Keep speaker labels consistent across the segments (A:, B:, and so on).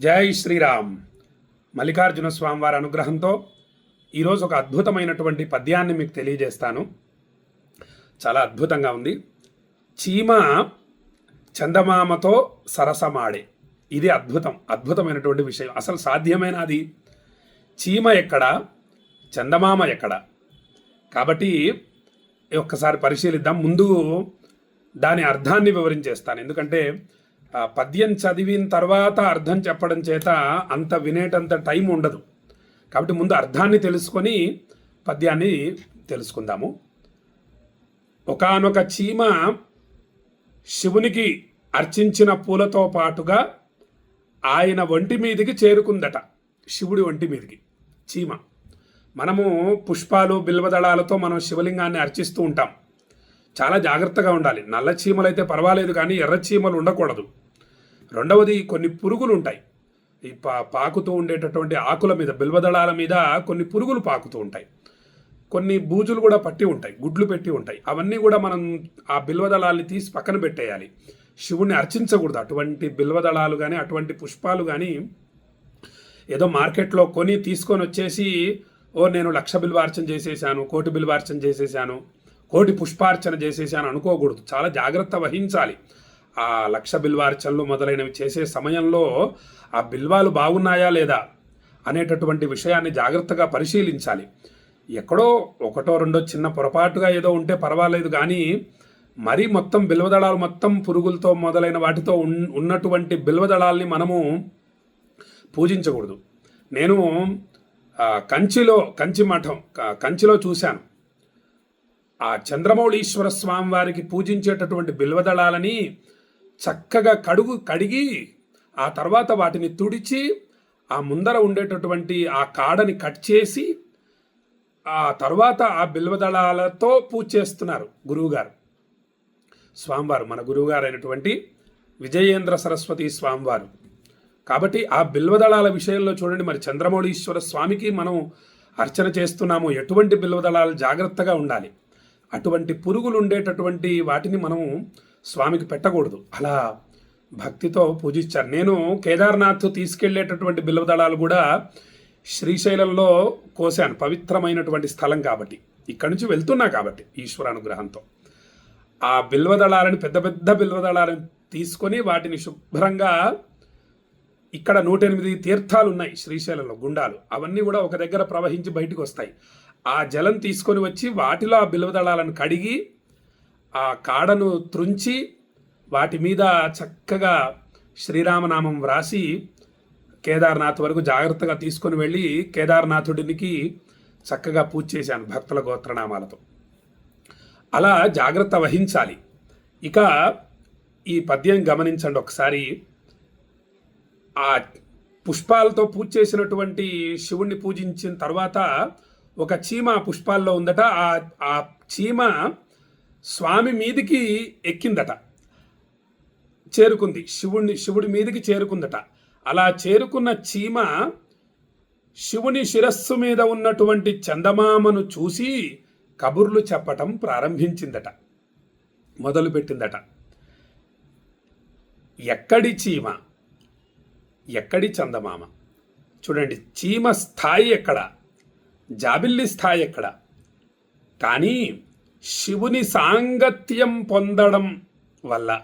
A: జై శ్రీరామ్. మల్లికార్జున స్వామివారి అనుగ్రహంతో ఈరోజు ఒక అద్భుతమైనటువంటి పద్యాన్ని మీకు తెలియజేస్తాను. చాలా అద్భుతంగా ఉంది. చీమ చందమామతో సరసమాడే. ఇది అద్భుతం అద్భుతమైనటువంటి విషయం. అసలు సాధ్యమైన అది? చీమ ఎక్కడ? చందమామ ఎక్కడ? కాబట్టి ఒక్కసారి పరిశీలిద్దాం. ముందు దాని అర్థాన్ని వివరించేస్తాను. ఎందుకంటే పద్యం చదివిన తర్వాత అర్థం చెప్పడం చేత అంత వినేటంత టైం ఉండదు. కాబట్టి ముందు అర్థాన్ని తెలుసుకొని పద్యాన్ని తెలుసుకుందాము. ఒకానొక చీమ శివునికి అర్చించిన పూలతో పాటుగా ఆయన ఒంటి మీదికి చేరుకుందట. శివుడి ఒంటి మీదికి. చీమ. మనము పుష్పాలు బిల్వదళాలతో మనం శివలింగాన్ని అర్చిస్తూ ఉంటాం. చాలా జాగ్రత్తగా ఉండాలి. నల్ల చీమలు అయితే పర్వాలేదు కానీ ఎర్ర చీమలు ఉండకూడదు. రెండవది కొన్ని పురుగులు ఉంటాయి. ఈ పా పాకుతూ ఉండేటటువంటి ఆకుల మీద బిల్వదళాల మీద కొన్ని పురుగులు పాకుతూ ఉంటాయి. కొన్ని బూజులు కూడా పట్టి ఉంటాయి గుడ్లు పెట్టి ఉంటాయి. అవన్నీ కూడా మనం ఆ బిల్వదళాల్ని తీసి పక్కన పెట్టేయాలి. శివుణ్ణి అర్చించకూడదు. అటువంటి బిల్వదళాలు కానీ అటువంటి పుష్పాలు కానీ ఏదో మార్కెట్లో కొని తీసుకొని వచ్చేసి ఓ నేను లక్ష బిల్వార్చన చేసేసాను కోటి బిల్వార్చన చేసేసాను కోటి పుష్పార్చన చేసేసాను అనుకోకూడదు. చాలా జాగ్రత్త వహించాలి. ఆ లక్ష బిల్వార్చనలు మొదలైనవి చేసే సమయంలో ఆ బిల్వాలు బాగున్నాయా లేదా అనేటటువంటి విషయాన్ని జాగ్రత్తగా పరిశీలించాలి. ఎక్కడో ఒకటో రెండో చిన్న పొరపాటుగా ఏదో ఉంటే పర్వాలేదు కానీ మరీ మొత్తం బిల్వదళాలు మొత్తం పురుగులతో మొదలైన వాటితో ఉన్- ఉన్నటువంటి బిల్వదళాల్ని మనము పూజించకూడదు. నేను కంచిలో కంచి మఠం కంచిలో చూశాను. ఆ చంద్రమౌళీశ్వర స్వామి వారికి పూజించేటటువంటి బిల్వదళాలని చక్కగా కడుగు కడిగి ఆ తర్వాత వాటిని తుడిచి ఆ ముందర ఉండేటటువంటి ఆ కాడని కట్ చేసి ఆ తర్వాత ఆ బిల్వదళాలతో పూజ చేస్తున్నారు గురువుగారు. స్వామివారు మన గురువుగారు అయినటువంటి విజయేంద్ర సరస్వతి స్వామివారు. కాబట్టి ఆ బిల్వదళాల విషయంలో చూడండి మరి చంద్రమౌళీశ్వర స్వామికి మనం అర్చన చేస్తున్నాము. ఎటువంటి బిల్వదళాలు జాగ్రత్తగా ఉండాలి? అటువంటి పురుగులు ఉండేటటువంటి వాటిని మనం స్వామికి పెట్టకూడదు. అలా భక్తితో పూజించారు నేను కేదార్నాథ్ తీసుకెళ్ళేటటువంటి బిల్వదళాలు కూడా శ్రీశైలంలో కోశాను పవిత్రమైనటువంటి స్థలం కాబట్టి. ఇక్కడి నుంచి వెళ్తున్నా కాబట్టి ఈశ్వరానుగ్రహంతో. ఆ బిల్వదళాలను పెద్ద పెద్ద బిల్వదళాలను తీసుకొని వాటిని శుభ్రంగా ఇక్కడ నూట ఎనిమిది తీర్థాలు ఉన్నాయి శ్రీశైలంలో గుండాలు. అవన్నీ కూడా ఒక దగ్గర ప్రవహించి బయటకు వస్తాయి ఆ జలం తీసుకొని వచ్చి వాటిలో ఆ బిల్వదళాలను కడిగి ఆ కాడను త్రుంచి వాటి మీద చక్కగా శ్రీరామనామం వ్రాసి కేదార్నాథ్ వరకు జాగ్రత్తగా తీసుకొని వెళ్ళి కేదార్నాథుడినికి చక్కగా పూజ చేశాను భక్తుల గోత్రనామాలతో. అలా జాగ్రత్త వహించాలి. ఇక ఈ పద్యం గమనించండి ఒకసారి. ఆ పుష్పాలతో పూజ చేసినటువంటి శివుణ్ణి పూజించిన తర్వాత ఒక చీమ పుష్పాల్లో ఉందట. ఆ ఆ చీమ స్వామి మీదికి ఎక్కిందట. చేరుకుంది. శివుణ్ణి శివుడి మీదికి చేరుకుందట. అలా చేరుకున్న చీమ శివుని శిరస్సు మీద ఉన్నటువంటి చందమామను చూసి కబుర్లు చెప్పటం ప్రారంభించిందట. మొదలుపెట్టిందట ఎక్కడి చీమ? ఎక్కడి చందమామ? చూడండి చీమ స్థాయి ఎక్కడ? జాబిల్లి స్థాయి ఎక్కడ? కానీ శివుని సాంగత్యం పొందడం వల్ల.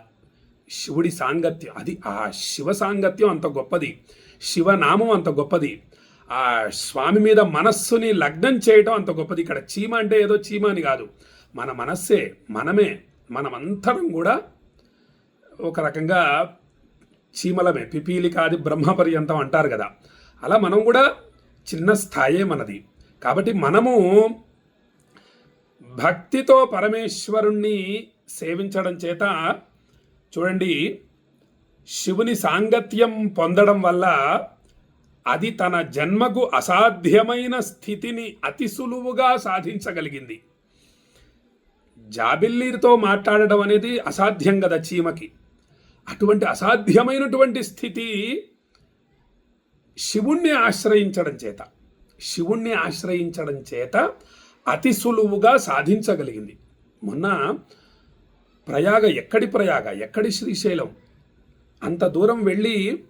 A: శివుడి సాంగత్యం అది ఆ శివ సాంగత్యం అంత గొప్పది. శివనామం అంత గొప్పది. ఆ స్వామి మీద మనస్సుని లగ్నం చేయటం అంత గొప్పది. ఇక్కడ చీమ అంటే ఏదో చీమ అని కాదు. మన మనస్సే మనమే మనమంతరం కూడా ఒక రకంగా చీమలమే. పిపీలికాది బ్రహ్మ పర్యంతం అంటారు కదా. అలా మనం కూడా చిన్న స్థాయే మనది. కాబట్టి మనము భక్తితో పరమేశ్వరుణ్ణి సేవించడం చేత చూడండి శివుని సాంగత్యం పొందడం వల్ల అది తన జన్మకు అసాధ్యమైన స్థితిని అతి సులువుగా సాధించగలిగింది. జాబిల్లితో మాట్లాడడం అనేది అసాధ్యం కదా చీమకి. అటువంటి అసాధ్యమైనటువంటి స్థితి శివుణ్ణి ఆశ్రయించడం చేత. శివుణ్ణి ఆశ్రయించడం చేత అతి సులువుగా సాధించగలిగింది. మొన్న ప్రయాగ ఎక్కడి ప్రయాగ ఎక్కడి శ్రీశైలం? అంత దూరం వెళ్ళి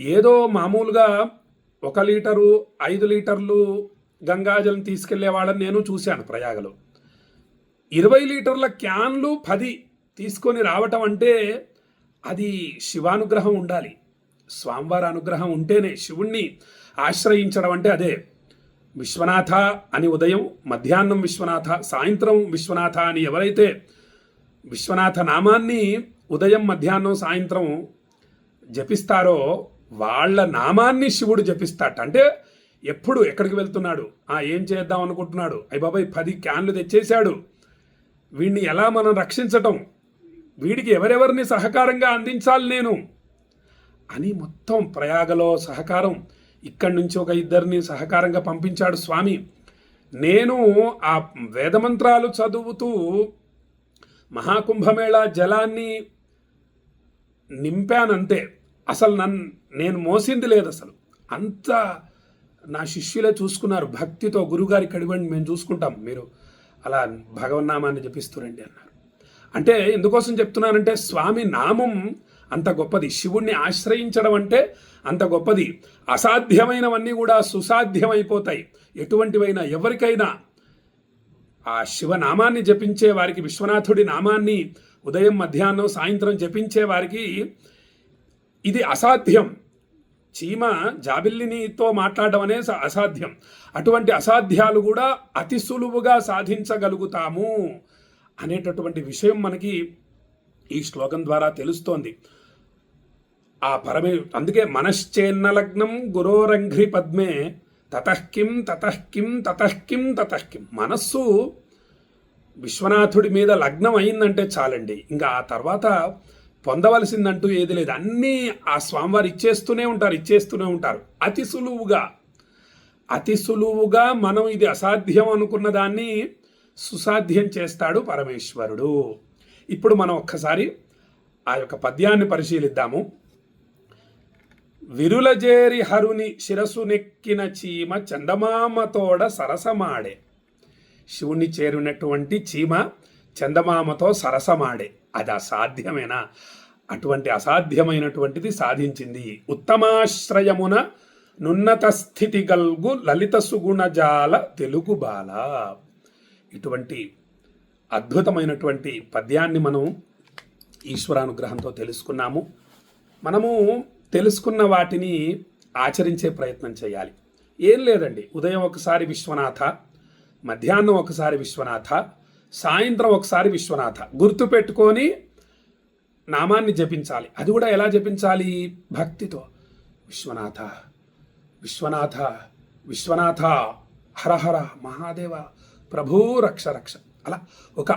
A: ఏదో మామూలుగా ఒక లీటరు ఐదు లీటర్లు గంగాజలం తీసుకెళ్ళే వాళ్ళని నేను చూశాను ప్రయాగలో. ఇరవై లీటర్ల క్యాన్లు పది తీసుకొని రావటం అంటే అది శివానుగ్రహం ఉండాలి. స్వామివారి అనుగ్రహం ఉంటేనే శివుణ్ణి ఆశ్రయించడం అంటే అదే. విశ్వనాథ అని ఉదయం మధ్యాహ్నం విశ్వనాథ సాయంత్రం విశ్వనాథ అని ఎవరైతే విశ్వనాథ నామాన్ని ఉదయం మధ్యాహ్నం సాయంత్రం జపిస్తారో వాళ్ళ నామాన్ని శివుడు జపిస్తాట. అంటే ఎప్పుడు ఎక్కడికి వెళ్తున్నాడు? ఆ ఏం చేద్దాం అనుకుంటున్నాడు? అయ్య బాబాయ్ పది క్యాన్లు తెచ్చేశాడు. వీడిని ఎలా మనం రక్షించటం? వీడికి ఎవరెవరిని సహకారంగా అందించాలి నేను? అని మొత్తం ప్రయాగలో సహకారం ఇక్కడి నుంచి ఒక ఇద్దరిని సహకారంగా పంపించాడు స్వామి. నేను ఆ వేదమంత్రాలు చదువుతూ మహాకుంభమేళా జలాన్ని నింపానంతే. అసలు నన్ను నేను మోసింది లేదు అసలు. అంత నా శిష్యులే చూసుకున్నారు. భక్తితో గురుగారి కడివండి మేము చూసుకుంటాం. మీరు అలా భగవన్నామాన్ని జపిస్తురండి అన్నారు. అంటే ఎందుకోసం చెప్తున్నానంటే స్వామి నామం అంత గొప్పది. శివుణ్ణి ఆశ్రయించడం అంటే అంత గొప్పది. అసాధ్యమైనవన్నీ కూడా సుసాధ్యమైపోతాయి. ఎటువంటివైనా ఎవరికైనా. ఆ శివనామాన్ని జపించే వారికి విశ్వనాథుడి నామాన్ని ఉదయం మధ్యాహ్నం సాయంత్రం జపించే వారికి ఇది అసాధ్యం. చీమ జాబిల్లినితో మాట్లాడడం అనే అసాధ్యం. అటువంటి అసాధ్యాలు కూడా అతి సులువుగా సాధించగలుగుతాము అనేటటువంటి విషయం మనకి ఈ శ్లోకం ద్వారా తెలుస్తోంది. ఆ పరమే అందుకే మనశ్చేన్న లగ్నం గురోరంఘ్రి పద్మే తతఃకిం తతఃకిం తతహ్కిం తతహ్కిం మనస్సు విశ్వనాథుడి మీద లగ్నం అయిందంటే చాలండి. ఇంకా ఆ తర్వాత పొందవలసిందంటూ ఏది లేదు. అన్నీ ఆ స్వామివారు ఇచ్చేస్తూనే ఉంటారు ఇచ్చేస్తూనే ఉంటారు. అతి సులువుగా అతి సులువుగా మనం ఇది అసాధ్యం అనుకున్న దాన్ని సుసాధ్యం చేస్తాడు పరమేశ్వరుడు. ఇప్పుడు మనం ఒక్కసారి ఆ యొక్క పద్యాన్ని పరిశీలిద్దాము. విరులజేరి హరుని శిరసు నెక్కిన చీమ చందమామతోడ సరసమాడే. శివుణ్ణి చేరినటువంటి చీమ చందమామతో సరసమాడే. అది అసాధ్యమేనా? అటువంటి అసాధ్యమైనటువంటిది సాధించింది ఉత్తమాశ్రయమున నున్నత స్థితి గల్గు లలిత సుగుణజాల తెలుగు బాల. ఇటువంటి అద్భుతమైనటువంటి పద్యాన్ని మనం ఈశ్వరానుగ్రహంతో తెలుసుకున్నాము. మనము తెలుసుకున్న వాటిని ఆచరించే ప్రయత్నం చేయాలి. ఏం లేదండి. ఉదయం ఒకసారి విశ్వనాథ మధ్యాహ్నం ఒకసారి విశ్వనాథ సాయంత్రం ఒకసారి విశ్వనాథ. గుర్తు పెట్టుకొని నామాన్ని జపించాలి. అది కూడా ఎలా జపించాలి? భక్తితో. విశ్వనాథ విశ్వనాథ విశ్వనాథ హరహర మహాదేవ ప్రభూ రక్ష రక్ష. అలా ఒక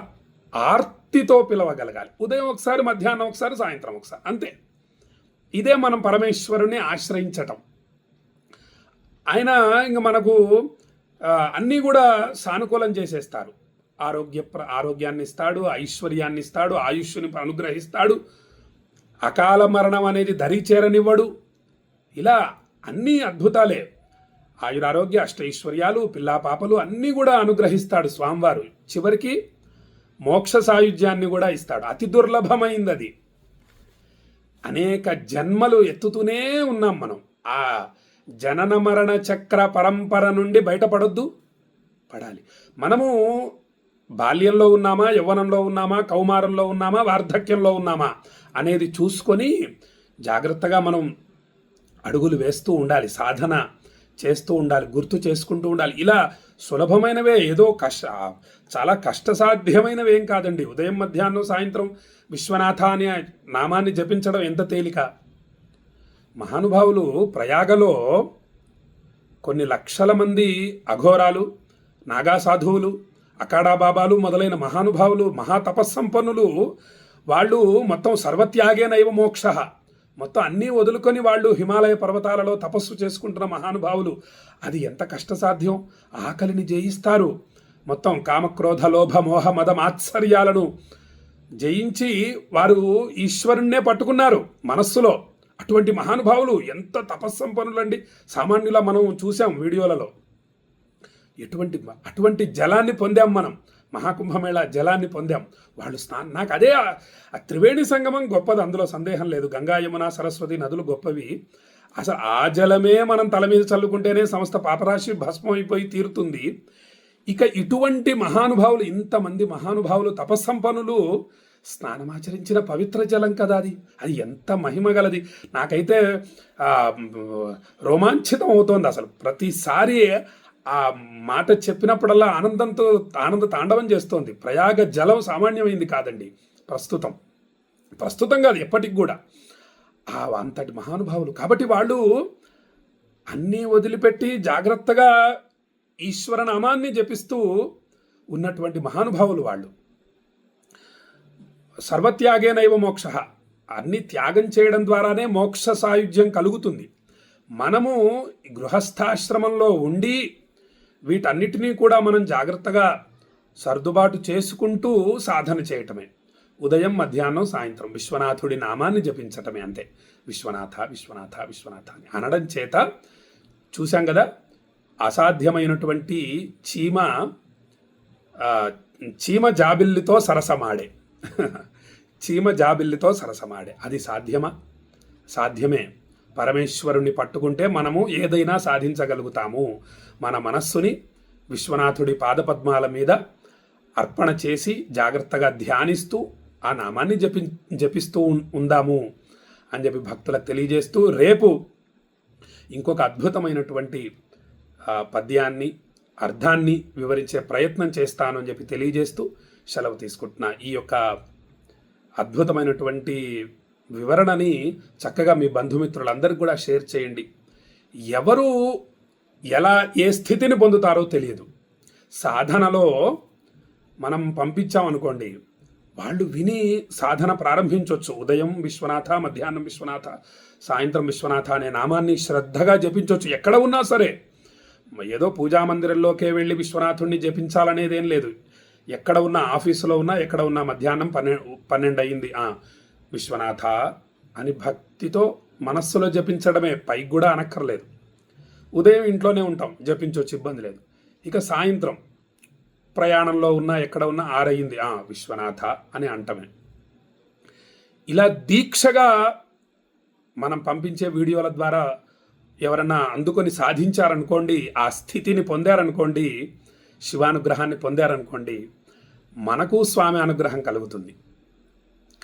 A: ఆర్తితో పిలవగలగాలి. ఉదయం ఒకసారి మధ్యాహ్నం ఒకసారి సాయంత్రం ఒకసారి. అంతే. ఇదే మనం పరమేశ్వరుని ఆశ్రయించటం. ఆయన ఇంక మనకు అన్నీ కూడా సానుకూలం చేసేస్తారు. ఆరోగ్య ఆరోగ్యాన్ని ఇస్తాడు ఐశ్వర్యాన్ని ఇస్తాడు ఆయుష్ని అనుగ్రహిస్తాడు అకాల మరణం అనేది దరి చేరనివ్వడు ఇలా అన్నీ అద్భుతాలే. ఆయురారోగ్య అష్టైశ్వర్యాలు పిల్లా పాపలు అన్నీ కూడా అనుగ్రహిస్తాడు స్వామివారు. చివరికి మోక్ష సాయుధ్యాన్ని కూడా ఇస్తాడు. అతి దుర్లభమైంది అది. అనేక జన్మలు ఎత్తుతూనే ఉన్నాం మనం. ఆ జనన మరణ చక్ర పరంపర నుండి బయటపడొద్దు పడాలి. మనము బాల్యంలో ఉన్నామా యవ్వనంలో ఉన్నామా కౌమారంలో ఉన్నామా వార్ధక్యంలో ఉన్నామా అనేది చూసుకొని జాగ్రత్తగా మనం అడుగులు వేస్తూ ఉండాలి. సాధన చేస్తూ ఉండాలి గుర్తు చేసుకుంటూ ఉండాలి. ఇలా సులభమైనవే ఏదో కష్ట చాలా కష్టసాధ్యమైనవి ఏం కాదండి. ఉదయం మధ్యాహ్నం సాయంత్రం విశ్వనాథ అనే నామాన్ని జపించడం ఎంత తేలిక? మహానుభావులు ప్రయాగలో కొన్ని లక్షల మంది అఘోరాలు నాగా సాధువులు అకాడా బాబాలు మొదలైన మహానుభావులు మహాతపస్సంపన్నులు వాళ్ళు మొత్తం సర్వత్యాగేనైవ మోక్ష. మొత్తం అన్నీ వదులుకొని వాళ్ళు హిమాలయ పర్వతాలలో తపస్సు చేసుకుంటున్న మహానుభావులు. అది ఎంత కష్టసాధ్యం? ఆకలిని జయిస్తారు. మొత్తం కామక్రోధ లోభ మోహ మద మాత్సర్యాలను జయించి వారు ఈశ్వరుణ్ణే పట్టుకున్నారు మనస్సులో. అటువంటి మహానుభావులు ఎంత తపస్సంపన్నులండి. సామాన్యులా మనం చూసాం వీడియోలలో. ఎటువంటి అటువంటి జలాన్ని పొందాం మనం. మహాకుంభమేళ జలాన్ని పొందాం. వాళ్ళు స్నానం నాకు అదే ఆ- త్రివేణి సంగమం గొప్పది. అందులో సందేహం లేదు. గంగా యమున సరస్వతి నదులు గొప్పవి. అసలు ఆ జలమే మనం తల మీద చల్లుకుంటేనే సమస్త పాపరాశి భస్మం అయిపోయి తీరుతుంది. ఇక ఇటువంటి మహానుభావులు ఇంతమంది మహానుభావులు తపస్సంపన్నులు స్నానమాచరించిన పవిత్ర జలం కదా అది. అది ఎంత మహిమ గలది. నాకైతే రోమాంచితం అవుతోంది అసలు. ప్రతిసారి ఆ మాట చెప్పినప్పుడల్లా ఆనందంతో ఆనంద తాండవం చేస్తోంది. ప్రయాగ జలం సామాన్యమైంది కాదండి. ప్రస్తుతం. ప్రస్తుతం కాదు ఎప్పటికి కూడా. ఆ అంతటి మహానుభావులు. కాబట్టి వాళ్ళు అన్నీ వదిలిపెట్టి జాగ్రత్తగా ఈశ్వర నామాన్ని జపిస్తూ ఉన్నటువంటి మహానుభావులు వాళ్ళు. సర్వత్యాగేనైవ మోక్ష. అన్ని త్యాగం చేయడం ద్వారానే మోక్ష సాయుధ్యం కలుగుతుంది. మనము గృహస్థాశ్రమంలో ఉండి వీటన్నిటినీ కూడా మనం జాగ్రత్తగా సర్దుబాటు చేసుకుంటూ సాధన చేయటమే. ఉదయం మధ్యాహ్నం సాయంత్రం విశ్వనాథుడి నామాన్ని జపించటమే అంతే. విశ్వనాథ విశ్వనాథ విశ్వనాథ అని అనడం చేత చూశాం కదా అసాధ్యమైనటువంటి చీమ చీమ జాబిల్లితో సరసమాడే. చీమ జాబిల్లితో సరసమాడే. అది సాధ్యమా? సాధ్యమే. పరమేశ్వరుణ్ణి పట్టుకుంటే మనము ఏదైనా సాధించగలుగుతాము. మన మనస్సుని విశ్వనాథుడి పాదపద్మాల మీద అర్పణ చేసి జాగ్రత్తగా ధ్యానిస్తూ ఆ నామాన్ని జపి జపిస్తూ ఉం- ఉందాము అని చెప్పి భక్తులకు తెలియజేస్తూ రేపు ఇంకొక అద్భుతమైనటువంటి పద్యాన్ని అర్థాన్ని వివరించే ప్రయత్నం చేస్తాను అని చెప్పి తెలియజేస్తూ సెలవు తీసుకుంటున్నా. ఈ యొక్క అద్భుతమైనటువంటి వివరణని చక్కగా మీ బంధుమిత్రులందరికీ కూడా షేర్ చేయండి. ఎవరు ఎలా ఏ స్థితిని పొందుతారో తెలియదు. సాధనలో మనం పంపించామనుకోండి వాళ్ళు విని సాధన ప్రారంభించవచ్చు ఉదయం విశ్వనాథ మధ్యాహ్నం విశ్వనాథ సాయంత్రం విశ్వనాథ అనే నామాన్ని శ్రద్ధగా జపించవచ్చు ఎక్కడ ఉన్నా సరే ఏదో పూజా మందిరంలోకే వెళ్ళి విశ్వనాథుణ్ణి జపించాలనేది ఏం లేదు. ఎక్కడ ఉన్న ఆఫీసులో ఉన్నా ఎక్కడ ఉన్నా మధ్యాహ్నం పన్నెండు పన్నెండు అయింది విశ్వనాథ అని భక్తితో మనస్సులో జపించడమే పైకి కూడా అనక్కర్లేదు. ఉదయం ఇంట్లోనే ఉంటాం జపించవచ్చు ఇబ్బంది లేదు. ఇక సాయంత్రం ప్రయాణంలో ఉన్నా ఎక్కడ ఉన్నా ఆరయింది. ఆ విశ్వనాథ అని అంటమే. ఇలా దీక్షగా మనం పంపించే వీడియోల ద్వారా ఎవరన్నా అందుకొని సాధించారనుకోండి ఆ స్థితిని పొందారనుకోండి శివానుగ్రహాన్ని పొందారనుకోండి మనకు స్వామి అనుగ్రహం కలుగుతుంది.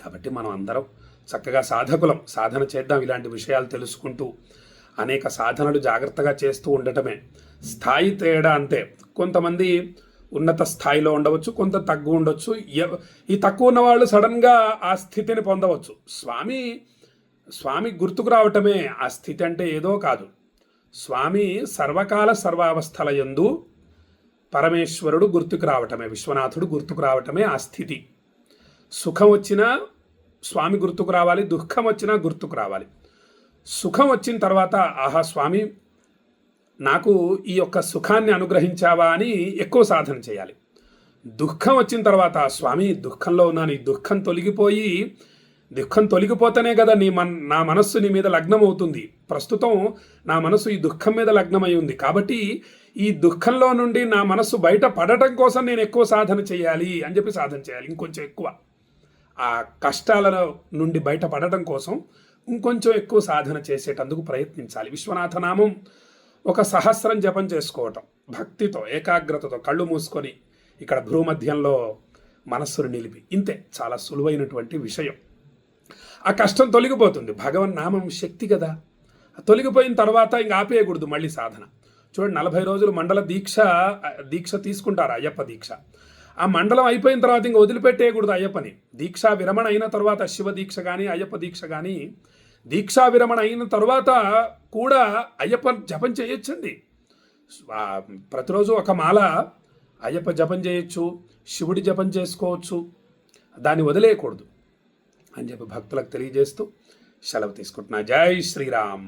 A: కాబట్టి మనం అందరం చక్కగా సాధకులం సాధన చేద్దాం ఇలాంటి విషయాలు తెలుసుకుంటూ అనేక సాధనలు జాగ్రత్తగా చేస్తూ ఉండటమే. స్థాయి తేడా అంతే కొంతమంది ఉన్నత స్థాయిలో ఉండవచ్చు కొంత తగ్గు ఉండొచ్చు. ఈ తక్కువ ఉన్న వాళ్ళు సడన్గా ఆ స్థితిని పొందవచ్చు. స్వామి స్వామి గుర్తుకు రావటమే ఆ స్థితి అంటే ఏదో కాదు. స్వామి సర్వకాల సర్వావస్థల యందు పరమేశ్వరుడు గుర్తుకు రావటమే విశ్వనాథుడు గుర్తుకు రావటమే ఆ స్థితి. సుఖం వచ్చినా స్వామి గుర్తుకు రావాలి దుఃఖం వచ్చినా గుర్తుకు రావాలి. సుఖం వచ్చిన తర్వాత ఆహా స్వామి నాకు ఈ యొక్క సుఖాన్ని అనుగ్రహించావా అని ఎక్కువ సాధన చేయాలి. దుఃఖం వచ్చిన తర్వాత స్వామి దుఃఖంలో ఉన్నాను ఈ దుఃఖం తొలగిపోయి దుఃఖం తొలగిపోతేనే కదా నీ మన్ నా మనస్సు నీ మీద లగ్నం అవుతుంది ప్రస్తుతం నా మనసు ఈ దుఃఖం మీద లగ్నమై ఉంది. కాబట్టి ఈ దుఃఖంలో నుండి నా మనస్సు బయట పడటం కోసం నేను ఎక్కువ సాధన చేయాలి అని చెప్పి సాధన చేయాలి ఇంకొంచెం ఎక్కువ. ఆ కష్టాల నుండి బయటపడటం కోసం ఇంకొంచెం ఎక్కువ సాధన చేసేటందుకు ప్రయత్నించాలి. విశ్వనాథ నామం ఒక సహస్రం జపం చేసుకోవటం. భక్తితో ఏకాగ్రతతో కళ్ళు మూసుకొని ఇక్కడ భ్రూమధ్యంలో మనస్సును నిలిపి. ఇంతే చాలా సులువైనటువంటి విషయం. ఆ కష్టం తొలగిపోతుంది. భగవన్ నామం శక్తి కదా. తొలగిపోయిన తర్వాత ఇంక ఆపేయకూడదు మళ్ళీ సాధన. చూడండి నలభై రోజులు మండల దీక్ష దీక్ష తీసుకుంటారు అయ్యప్ప దీక్ష. ఆ మండలం అయిపోయిన తర్వాత ఇంక వదిలిపెట్టేయకూడదు అయ్యప్పని. దీక్షా విరమణ అయిన తర్వాత శివ దీక్ష కానీ అయ్యప్ప దీక్ష కానీ దీక్షా విరమణ అయిన తర్వాత కూడా అయ్యప్ప జపం చేయొచ్చండి. ప్రతిరోజు ఒక మాల అయ్యప్ప జపం చేయొచ్చు శివుడి జపం చేసుకోవచ్చు. దాన్ని వదిలేయకూడదు అని చెప్పి భక్తులకు తెలియజేస్తూ సెలవు తీసుకుంటున్నా. జై శ్రీరామ్.